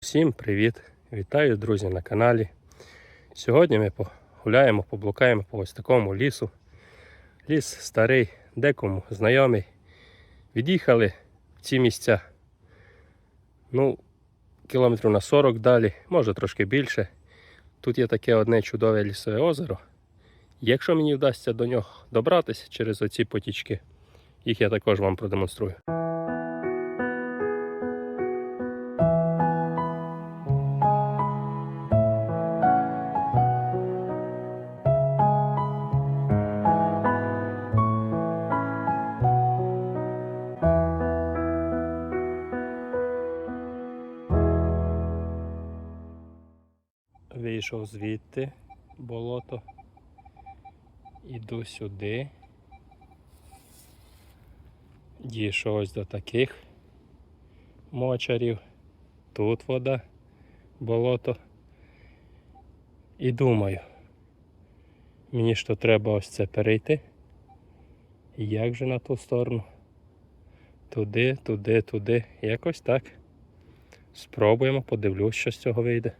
Всім привіт! Вітаю, друзі, на каналі. Сьогодні ми погуляємо, поблукаємо по ось такому лісу. Ліс старий, декому знайомий. Від'їхали в ці місця. Ну, кілометрів на 40 далі, може трошки більше. Тут є таке одне чудове лісове озеро. Якщо мені вдасться до нього добратися через оці потічки, їх я також вам продемонструю. Вийшов звідти болото. Іду сюди. Дійшов ось до таких мочарів. Тут вода, болото. І думаю, мені то треба ось це перейти. Як же на ту сторону? Туди, туди, туди. Якось так. Спробуємо, подивлюсь, що з цього вийде.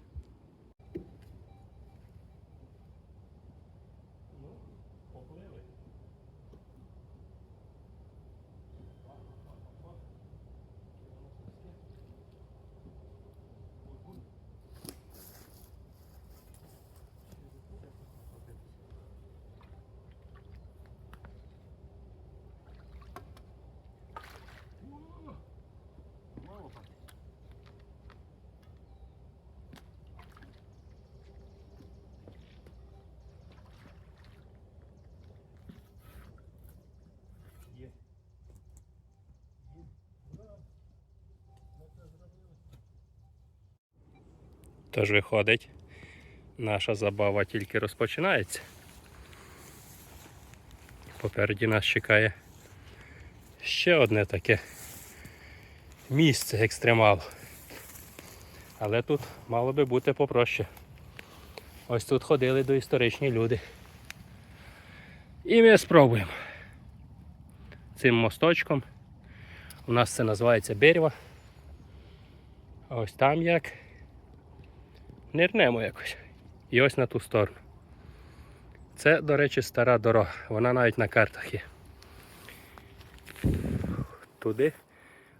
Тож виходить, наша забава тільки розпочинається. Попереді нас чекає ще одне таке місце екстремалу. Але тут мало би бути попроще. Ось тут ходили доісторичні люди. І ми спробуємо цим мосточком. У нас це називається Берва. Ось там як нирнемо якось. І ось на ту сторону. Це, до речі, стара дорога. Вона навіть на картах є. Туди,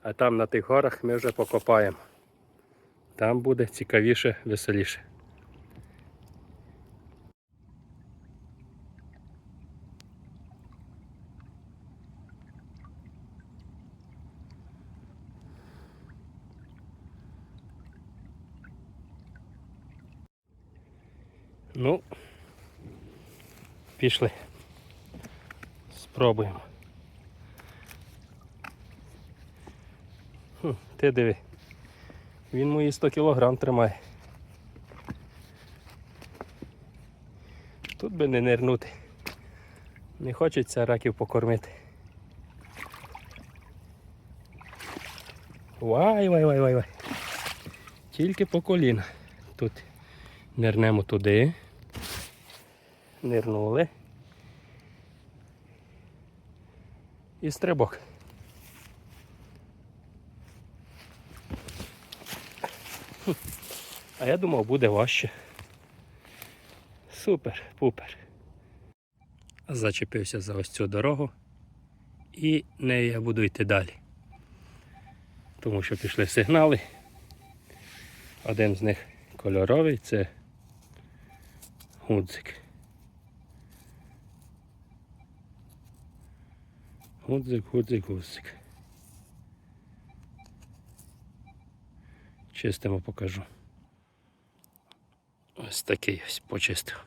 а там на тих горах ми вже покопаємо. Там буде цікавіше, веселіше. Ну, пішли. Спробуємо. Хм, ти диви. Він мої 100 кілограм тримає. Тут би не нирнути. Не хочеться раків покормити. Вай, вай, вай, вай, вай. Тільки по коліна. Тут нирнемо туди. Нирнули. І стрибок. А я думав, буде важче. Супер, пупер. Зачепився за ось цю дорогу і нею я буду йти далі. Тому що пішли сигнали. Один з них кольоровий, це гудзик. Гудзик, гудзик, гудзик. Чистимо покажу. Ось такий ось почистив.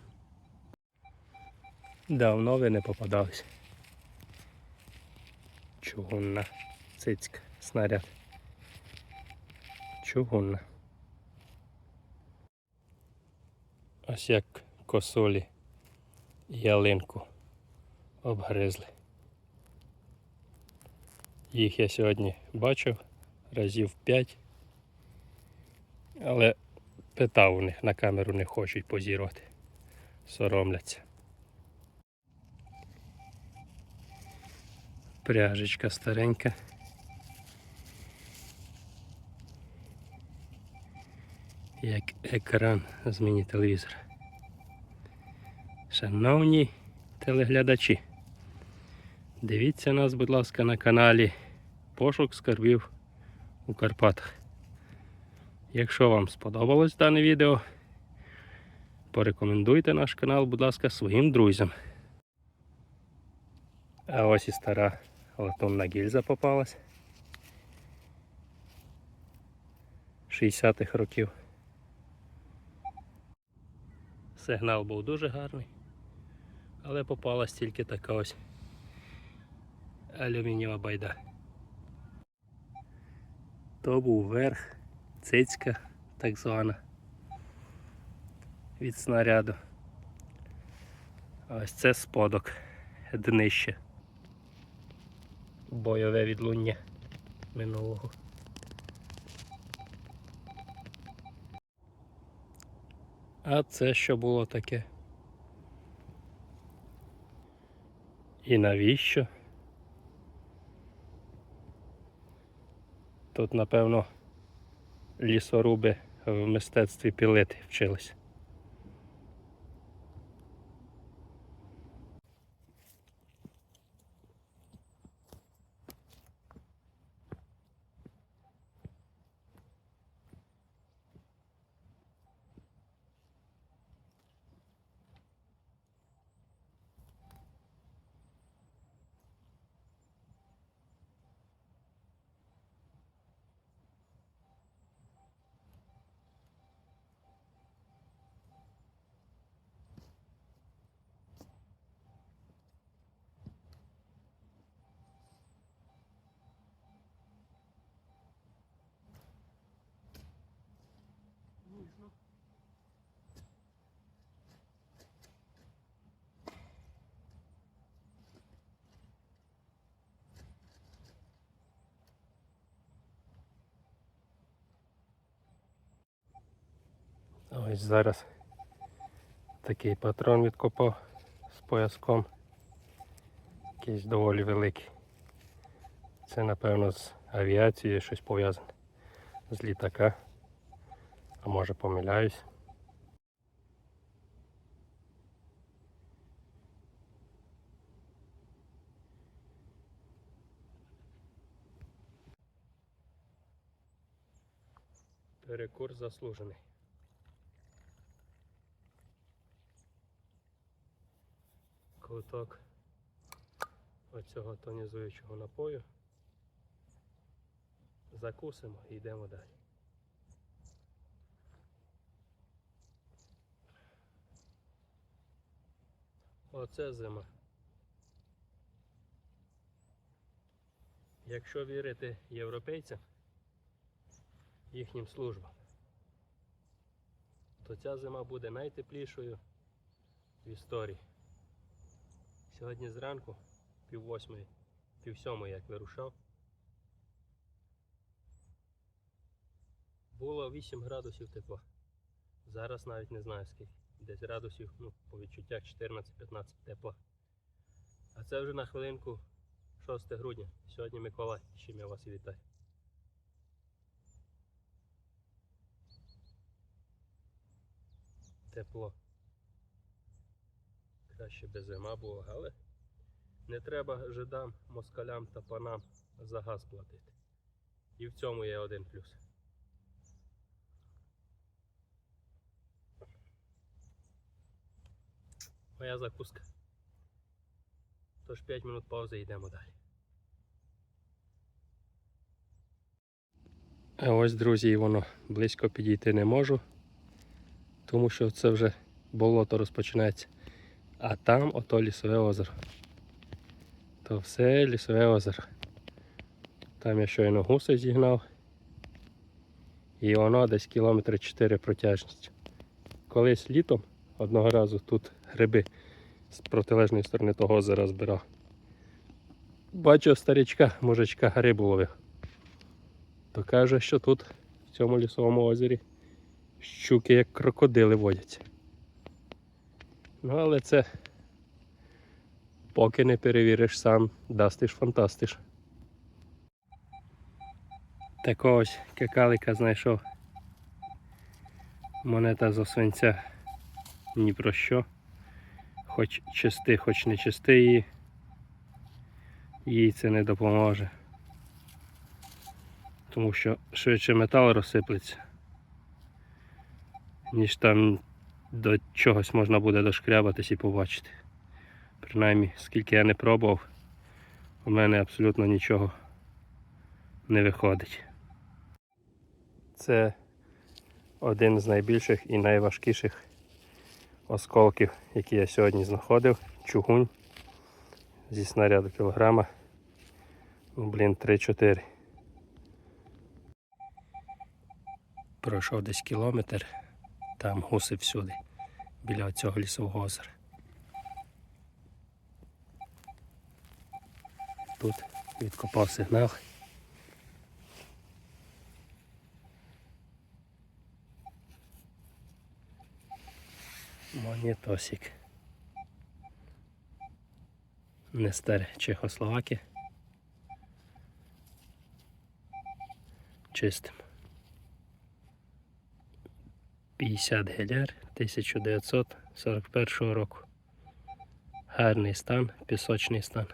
Давно ви не попадались. Чугунна цицька, снаряд. Чугунна. Ось як косолі ялинку обгризли. Їх я сьогодні бачив разів 5, але питав у них на камеру не хочуть позірувати. Соромляться. Пряжечка старенька. як екран з міні-телевізора. Шановні телеглядачі, дивіться нас, будь ласка, на каналі Пошук скарбів у Карпатах. Якщо вам сподобалось дане відео, порекомендуйте наш канал, будь ласка, своїм друзям. А ось і стара латунна гільза попалась. 60-х років. Сигнал був дуже гарний, але попалась тільки така ось алюмінієва байда. То був верх, цицька так звана від снаряду. Ось це сподок, днище. Бойове відлуння минулого. А це що було таке? І навіщо? Тут, напевно, лісоруби в мистецтві пілити вчились. Ось зараз такий патрон відкопав з пояском. Якийсь доволі великий. Це напевно з авіацією щось пов'язане. З літака. А може помиляюсь. Перекур заслужений. Ковток оцього тонізуючого напою. Закусимо і йдемо далі. Оце зима. Якщо вірити європейцям, їхнім службам, то ця зима буде найтеплішою в історії. Сьогодні зранку, пів восьмої, пів сьомої, як вирушав, було 8 градусів тепла. Зараз навіть не знаю скільки. Десь градусів, ну, по відчуттях 14-15 тепла. А це вже на хвилинку 6 грудня. Сьогодні Миколай, з чим я вас і вітаю. Тепло. Краще би зима була, але не треба жидам, москалям та панам за газ платити. І в цьому є один плюс. Моя закуска. Тож 5 минут паузи і йдемо далі. А ось, друзі, воно близько підійти не можу, тому що це вже болото розпочинається. А там ото лісове озеро. То все лісове озеро. Там я щойно гуси зігнав. І воно десь кілометри 4 протяжністю. Колись літом одного разу тут гриби з протилежної сторони того озера збирав. Бачу старічка, мужичка рибу ловив. То каже, що тут, в цьому лісовому озері, щуки як крокодили водяться. Ну, але це поки не перевіриш сам, дастиш фантастиш. Такого ось кекалика знайшов Монета за свинця ні про що. Хоч чисти, хоч не чисти її. Їй це не допоможе. Тому що швидше метал розсиплеться, ніж там до чогось можна буде дошкрябатись і побачити. Принаймні, скільки я не пробував, у мене абсолютно нічого не виходить. Це один з найбільших і найважкіших осколків, які я сьогодні знаходив. Чугунь зі снаряду кілограма. Ну, блін, 3-4. Пройшов десь кілометр, там гуси всюди, біля цього лісового озера. Тут відкопав сигнал. Монітосик. Не старе Чехословаки. Чистим. 50 геляр 1941 року. Гарний стан, пісочний стан.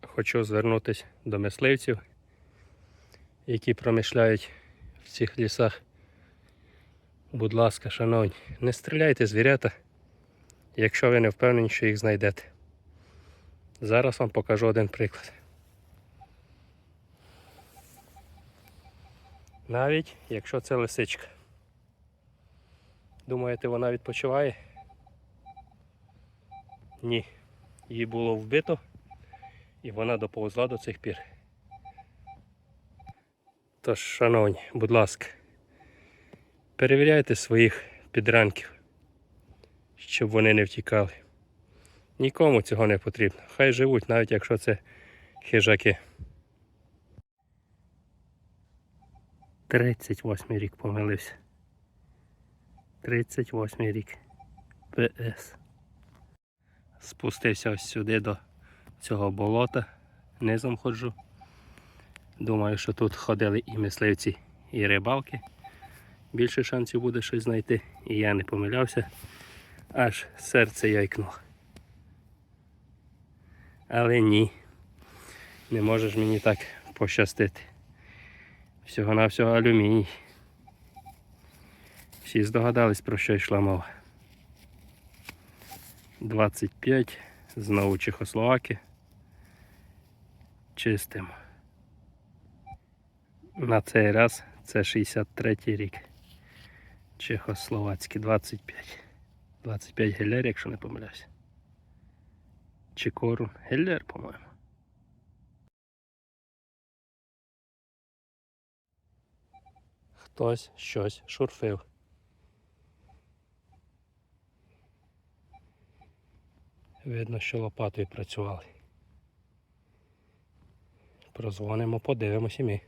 Хочу звернутися до мисливців, які промишляють цих лісах. Будь ласка, шановні, не стріляйте звірята, якщо ви не впевнені, що їх знайдете. Зараз вам покажу один приклад. Навіть якщо це лисичка. Думаєте, вона відпочиває? Ні. Її було вбито і вона доповзла до цих пір. Тож, шановні, будь ласка, перевіряйте своїх підранків, щоб вони не втікали. Нікому цього не потрібно. Хай живуть, навіть якщо це хижаки. 38 рік помилився. 38 рік. ПС. Спустився ось сюди до цього болота. Низом ходжу. Думаю, що тут ходили і мисливці, і рибалки. Більше шансів буде щось знайти. І я не помилявся. Аж серце яйкнуло. Але ні. Не можеш мені так пощастити. Всього-навсього алюміній. Всі здогадались, про що йшла мова. 25, знову Чехословаки. Чистимо. На цей раз це 63 рік. Чехословацький 25. 25 гелер, якщо не помиляюся. Чи корун. Гелер, по-моєму. Хтось щось шурфив. Видно, що лопатою працювали. Прозвонимо, подивимось і ми.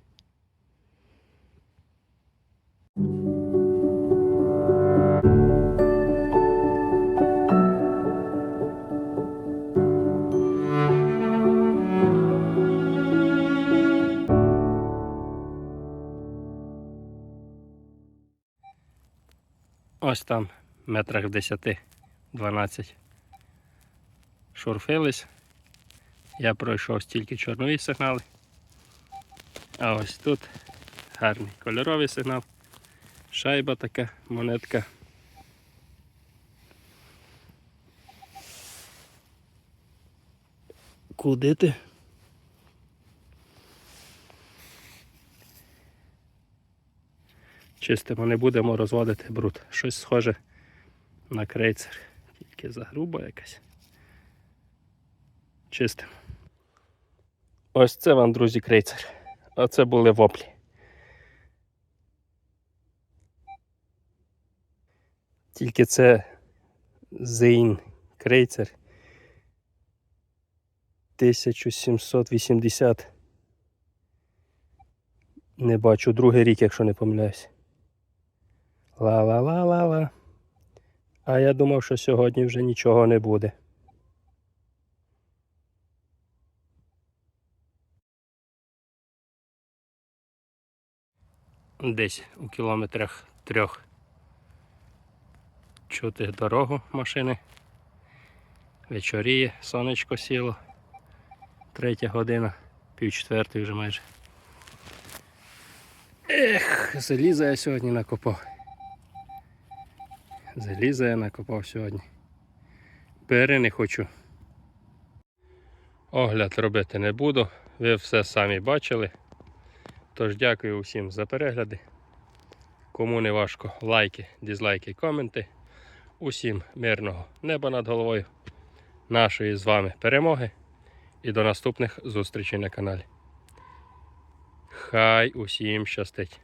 Ось там метрах в 10-12 шурфились. Я пройшов стільки чорнові сигнали. А ось тут гарний кольоровий сигнал. Шайба така, монетка. Куди ти? Чистимо, не будемо розводити бруд. Щось схоже на крейцер. Тільки загруба якась. Чистимо. Ось це вам, друзі, крейцер. Оце були воплі. Тільки це Зейн крейцер 1780. Не бачу другий рік, якщо не помиляюсь. Ла-ла-ла-ла-ла. А я думав, що сьогодні вже нічого не буде. десь у кілометрах трьох. Чути дорогу машини. Вечоріє, сонечко сіло. Третя година, пів четвертої вже майже. Ех, заліза я сьогодні накопав. Заліза я накопав сьогодні. Бери не хочу. Огляд робити не буду. Ви все самі бачили. Тож дякую усім за перегляди. Кому не важко, лайки, дізлайки, коменти. Усім мирного неба над головою. Нашої з вами перемоги. І до наступних зустрічей на каналі. Хай усім щастить!